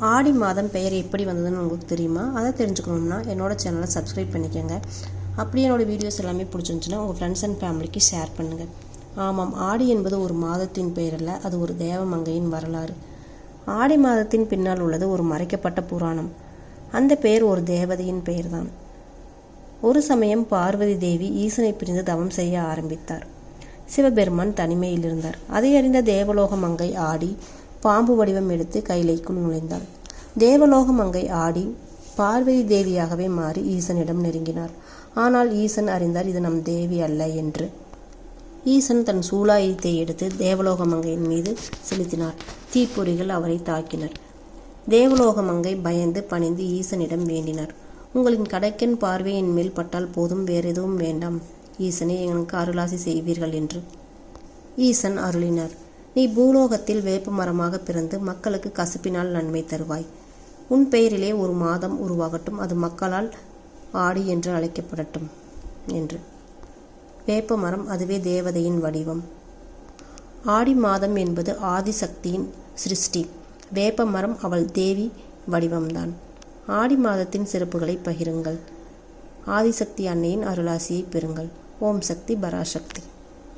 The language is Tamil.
ஆடி மாதம் பெயர் எப்படி வந்ததுன்னு உங்களுக்கு தெரியுமா? அதை தெரிஞ்சுக்கணும்னா என்னோடய சேனலை சப்ஸ்கிரைப் பண்ணிக்கோங்க. அப்படியே என்னோட வீடியோஸ் எல்லாமே பிடிச்சிருந்துச்சுன்னா உங்கள் ஃப்ரெண்ட்ஸ் அண்ட் ஃபேமிலிக்கு ஷேர் பண்ணுங்கள் ஆமாம் ஆடி என்பது ஒரு மாதத்தின் பெயர் அல்ல அது ஒரு தேவமங்கையின் வரலாறு. ஆடி மாதத்தின் பின்னால் உள்ளது ஒரு மறைக்கப்பட்ட புராணம். அந்த பெயர் ஒரு தேவதையின் பெயர்தான். ஒரு சமயம் பார்வதி தேவி ஈசனை பிரிந்து தவம் செய்ய ஆரம்பித்தார். சிவபெருமான் தனிமையில் இருந்தார். அதை அறிந்த தேவலோக மங்கை ஆடி பாம்பு வடிவம் எடுத்து கைலைக்குள் நுழைந்தாள். தேவலோக மங்கை ஆடி பார்வதி தேவியாகவே மாறி ஈசனிடம் நெருங்கினார். ஆனால் ஈசன் அறிந்தார் இது நம் தேவி அல்ல என்று. ஈசன் தன் சூலாயுதத்தை எடுத்து தேவலோக மங்கையின் மீது செலுத்தினார். தீப்பொறிகள் அவரை தாக்கினர். தேவலோக மங்கை பயந்து பணிந்து ஈசனிடம் வேண்டினார். உங்களின் கடைக்கன் பார்வையின் மேல் பட்டால் போதும் வேறு எதுவும் வேண்டாம். ஈசனை எனக்கு அருளாசி செய்வீர்கள் என்று. ஈசன் அருளினார். நீ பூலோகத்தில் வேப்ப மரமாக பிறந்து மக்களுக்கு கசப்பினால் நன்மை தருவாய். உன் பெயரிலே ஒரு மாதம் உருவாகட்டும் அது மக்களால் ஆடி என்று அழைக்கப்படட்டும் என்று. வேப்ப மரம் அதுவே தேவதையின் வடிவம். ஆடி மாதம் என்பது ஆதிசக்தியின் சிருஷ்டி. வேப்ப மரம் அவள் தேவி வடிவம்தான். ஆடி மாதத்தின் சிறப்புகளை பகிருங்கள். ஆதிசக்தி அன்னையின் அருளாசியை பெறுங்கள். ஓம் சக்தி பராசக்தி.